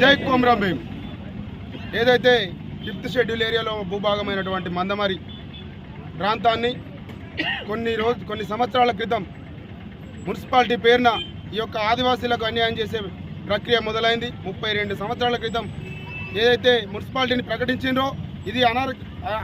జై కోమ్రా భీమ్. ఏదైతే fifth schedule ఏరియాలో భూభాగమైనటువంటి మందమరి ప్రాంతాన్ని కొన్ని రోజు కొన్ని సంవత్సరాల క్రితం మున్సిపాలిటీ పేరున ఈ యొక్క ఆదివాసీలకు అన్యాయం చేసే ప్రక్రియ మొదలైంది. ముప్పై రెండు సంవత్సరాల క్రితం ఏదైతే మున్సిపాలిటీని ప్రకటించిండ్రో ఇది అనార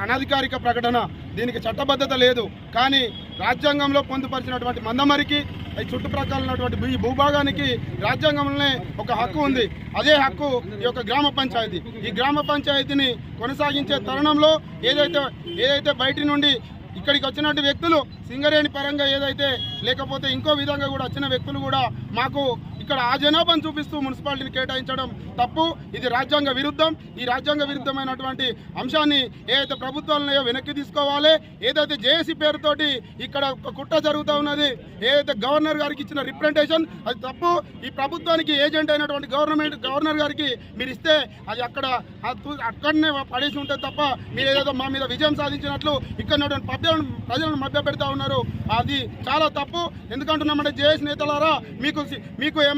అనధికారిక ప్రకటన. దీనికి చట్టబద్ధత లేదు. కానీ రాజ్యాంగంలో పొందుపరిచినటువంటి మందమరికి ఈ చుట్టుప్రక్కల ఉన్నటువంటి ఈ భూభాగానికి రాజ్యాంగంలోనే ఒక హక్కు ఉంది. అదే హక్కు ఈ యొక్క గ్రామ పంచాయతీ. ఈ గ్రామ పంచాయతీని కొనసాగించే తరుణంలో ఏదైతే ఏదైతే బయటి నుండి ఇక్కడికి వచ్చినటువంటి వ్యక్తులు సింగరేణి పరంగా ఏదైతే లేకపోతే ఇంకో విధంగా కూడా వచ్చిన వ్యక్తులు కూడా మాకు ఇక్కడ ఆ జనాభాను చూపిస్తూ మున్సిపాలిటీని కేటాయించడం తప్పు. ఇది రాజ్యాంగ విరుద్ధం. ఈ రాజ్యాంగ విరుద్ధమైనటువంటి అంశాన్ని ఏదైతే ప్రభుత్వాలను వెనక్కి తీసుకోవాలి. ఏదైతే జేఏసీ పేరుతోటి ఇక్కడ ఒక కుట్ర జరుగుతూ ఉన్నది ఏదైతే గవర్నర్ గారికి ఇచ్చిన రిప్రజెంటేషన్ అది తప్పు. ఈ ప్రభుత్వానికి ఏజెంట్ అయినటువంటి గవర్నమెంట్ గవర్నర్ గారికి మీరు ఇస్తే అది అక్కడ అక్కడనే పడేసి ఉంటుంది తప్ప మీరు ఏదో మా మీద విజయం సాధించినట్లు ఇక్కడ ఉన్నటువంటి ప్రజలను మభ్య పెడతా ఉన్నారు అది చాలా తప్పు. ఎందుకంటున్నామంటే జేఎస్ నేతలారా మీకు మీకు ఏమైనా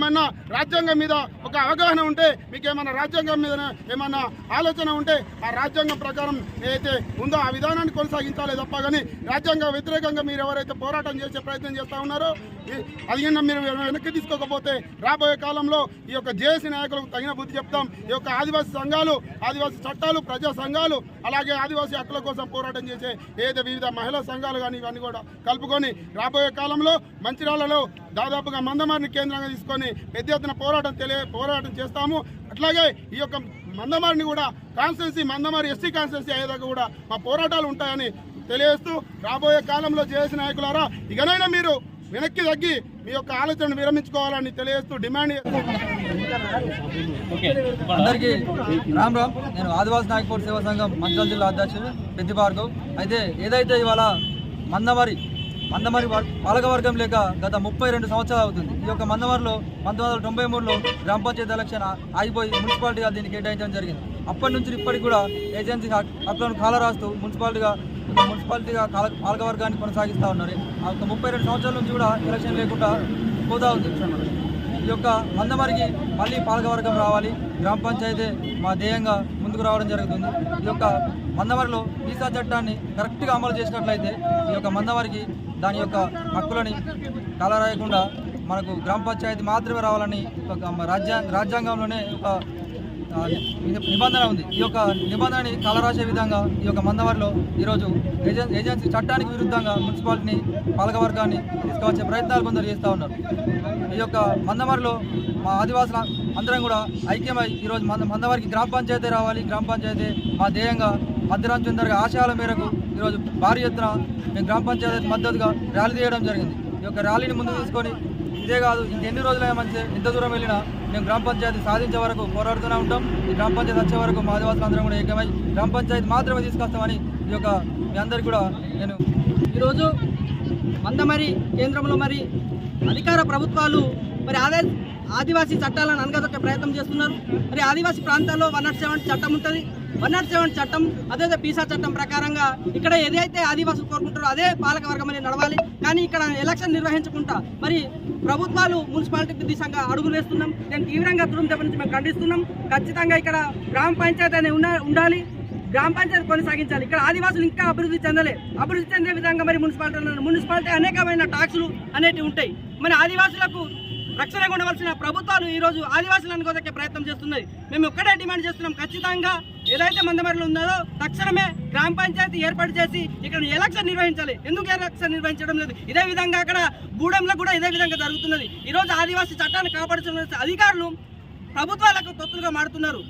రాజ్యాంగం మీద ఒక అవగాహన ఉంటే మీకు రాజ్యాంగం మీద ఏమన్నా ఆలోచన ఉంటే ఆ రాజ్యాంగం ప్రకారం ఏదైతే ఉందో ఆ విధానాన్ని కొనసాగించాలి తప్ప కానీ రాజ్యాంగ వ్యతిరేకంగా మీరు ఎవరైతే పోరాటం చేసే ప్రయత్నం చేస్తూ ఉన్నారో ఈ- అది మీరు వెనక్కి తీసుకోకపోతే రాబోయే కాలంలో ఈ యొక్క జేఏసీ నాయకులకు తగిన బుద్ధి చెప్తాం. ఈ యొక్క ఆదివాసీ సంఘాలు ఆదివాసీ చట్టాలు ప్రజా సంఘాలు అలాగే ఆదివాసీ హక్కుల కోసం పోరాటం చేసే ఏదైతే వివిధ మహిళా సంఘాలు కానీ ఇవన్నీ కూడా కలుపుకొని రాబోయే కాలంలో మంచిర్యాలలో దాదాపుగా మందమారిని కేంద్రంగా తీసుకొని పెద్ద ఎత్తున పోరాటం తెలియ పోరాటం చేస్తాము. అట్లాగే ఈ యొక్క మందమారిని కూడా కాన్స్టిట్యున్సీ మందమారి ఎస్సీ కాన్స్టిట్యున్సీ అయ్యేదాకా కూడా మా పోరాటాలు ఉంటాయని తెలియజేస్తూ రాబోయే కాలంలో జేఏసీ నాయకులారా ఇకనైనా మీరు వెనక్కి తగ్గి మీ యొక్క ఆలోచనను విరమించుకోవాలని తెలియజేస్తూ డిమాండ్ అందరికీ రామ్ రామ్. నేను ఆదివాసి నాయకపూర్ సేవా సంఘం మంచాల జిల్లా అధ్యక్షుడు పెద్ద భార్గవ్ అయితే ఏదైతే ఇవాళ మందమరి మందమరి వర్- పాలకవర్గం లేక గత ముప్పై రెండు సంవత్సరాలు అవుతుంది. ఈ యొక్క మందమరిలో పంతొమ్మిది వందల తొంభై మూడులో గ్రామ పంచాయతీ ఎలక్షన్ ఆగిపోయి మున్సిపాలిటీగా దీన్ని కేటాయించడం జరిగింది. అప్పటి నుంచి ఇప్పటికి కూడా ఏజెన్సీ హక్కులను కాల రాస్తూ మున్సిపాలిటీగా మున్సిపాలిటీగా కాల పాలకవర్గాన్ని కొనసాగిస్తూ ఉన్నారు. ఆ యొక్క ముప్పై రెండు సంవత్సరాల నుంచి కూడా ఎలక్షన్ లేకుండా పోతా ఉంది. ఈ యొక్క మందమరికి మళ్ళీ పాలకవర్గం రావాలి. గ్రామ పంచాయతీ మా ధ్యేయంగా ముందుకు రావడం జరుగుతుంది. ఈ యొక్క మందమరిలో వీసా చట్టాన్ని కరెక్ట్గా అమలు చేసినట్లయితే ఈ యొక్క మందమరికి దాని యొక్క హక్కులని కలరాయకుండా మనకు గ్రామ పంచాయతీ మాత్రమే రావాలని ఒక రాజ్యాంగ రాజ్యాంగంలోనే ఒక నిబంధన ఉంది. ఈ యొక్క నిబంధనని కలరాసే విధంగా ఈ యొక్క మందవరిలో ఈరోజు ఏజెన్ ఏజెన్సీ చట్టానికి విరుద్ధంగా మున్సిపాలిటీని పాలకవర్గాన్ని తీసుకువచ్చే ప్రయత్నాలు కొందరు చేస్తూ ఉన్నారు. ఈ యొక్క మందమరిలో మా ఆదివాసుల అందరం కూడా ఐక్యమై ఈరోజు మంద మందవారికి గ్రామ పంచాయతీ రావాలి. గ్రామ పంచాయతీ మా ధ్యేయంగా మధ్యరాం చందర్ ఆశయాల మేరకు ఈరోజు భారీ ఎత్తున మేము గ్రామ పంచాయతీ మద్దతుగా ర్యాలీ తీయడం జరిగింది. ఈ యొక్క ర్యాలీని ముందు తీసుకొని ఇదే కాదు ఇంకెన్ని రోజులైనా మంచి ఎంత దూరం వెళ్ళినా మేము గ్రామ పంచాయతీ సాధించే వరకు పోరాడుతూనే ఉంటాం. ఈ గ్రామ పంచాయతీ వచ్చే వరకు మా ఆదివాసులు అందరం కూడా ఏకమై గ్రామ పంచాయతీ మాత్రమే తీసుకొస్తామని ఈ యొక్క మీ అందరికీ కూడా నేను ఈరోజు మందమరి కేంద్రంలో మరి అధికార ప్రభుత్వాలు మరి ఆదే ఆదివాసీ చట్టాలను అనగదొక్కే ప్రయత్నం చేస్తున్నారు. మరి ఆదివాసీ ప్రాంతాల్లో వన్ నాట్ సెవెన్ చట్టం ఉంటుంది. వన్ నాట్ సెవెన్ చట్టం అదే పీసా చట్టం ప్రకారంగా ఇక్కడ ఏదైతే ఆదివాసులు కోరుకుంటారో అదే పాలక వర్గం అనేది నడవాలి. కానీ ఇక్కడ ఎలక్షన్ నిర్వహించకుండా మరి ప్రభుత్వాలు మున్సిపాలిటీ దిశగా అడుగులు వేస్తున్నాం. నేను తీవ్రంగా తుడుం దగ్గర నుంచి మేము ఖండిస్తున్నాం. ఖచ్చితంగా ఇక్కడ గ్రామ పంచాయతీ అనేది ఉన్న- ఉండాలి. గ్రామ పంచాయతీ కొనసాగించాలి. ఇక్కడ ఆదివాసులు ఇంకా అభివృద్ధి చెందలే. అభివృద్ధి చెందే విధంగా మరి మున్సిపాలిటీ మున్సిపాలిటీ అనేకమైన ట్యాక్సులు అనేటివి ఉంటాయి. మరి ఆదివాసులకు రక్షణ ఉండవలసిన ప్రభుత్వాలు ఈరోజు ఆదివాసులను కొదకే ప్రయత్నం చేస్తున్నాయి. మేము ఒక్కడే డిమాండ్ చేస్తున్నాం. ఖచ్చితంగా ఏదైతే మందమరిలో ఉందో తక్షణమే గ్రామ పంచాయతీ ఏర్పాటు చేసి ఇక్కడ ఎలక్షన్ నిర్వహించాలి. ఎందుకు ఎలక్షన్ నిర్వహించడం లేదు? ఇదే విధంగా అక్కడ గూడెంలో కూడా ఇదే విధంగా జరుగుతున్నది. ఈరోజు ఆదివాసీ చట్టాన్ని కాపాడుతున్న అధికారులు ప్రభుత్వాలకు తొత్తులుగా మారుతున్నారు.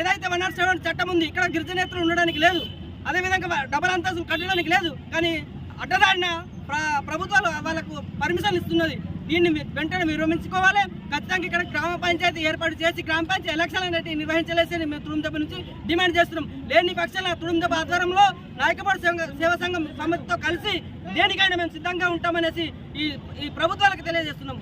ఏదైతే వన్ నాట్ సెవెన్ చట్టం ఉంది ఇక్కడ గిరిజనేతలు ఉండడానికి లేదు. అదేవిధంగా డబల్ అంతస్తులు కట్టడానికి లేదు. కానీ అడ్డదాడిన ప్రభుత్వాలు వాళ్ళకు పర్మిషన్ ఇస్తున్నది. దీన్ని మీ- వెంటనే విరమించుకోవాలి. ఖచ్చితంగా ఇక్కడ గ్రామ పంచాయతీ ఏర్పాటు చేసి గ్రామ పంచాయతీ ఎలక్షన్ అనేది నిర్వహించలేసి మేము తుడుందెబ్బ నుంచి డిమాండ్ చేస్తున్నాం. లేని పక్షాన తుడుందెబ్బ ఆధ్వర్యంలో నాయకపాడు సేవా సంఘం సమితితో కలిసి దేనికైనా మేము సిద్ధంగా ఉంటామనేసి ఈ ఈ ప్రభుత్వాలకు తెలియజేస్తున్నాం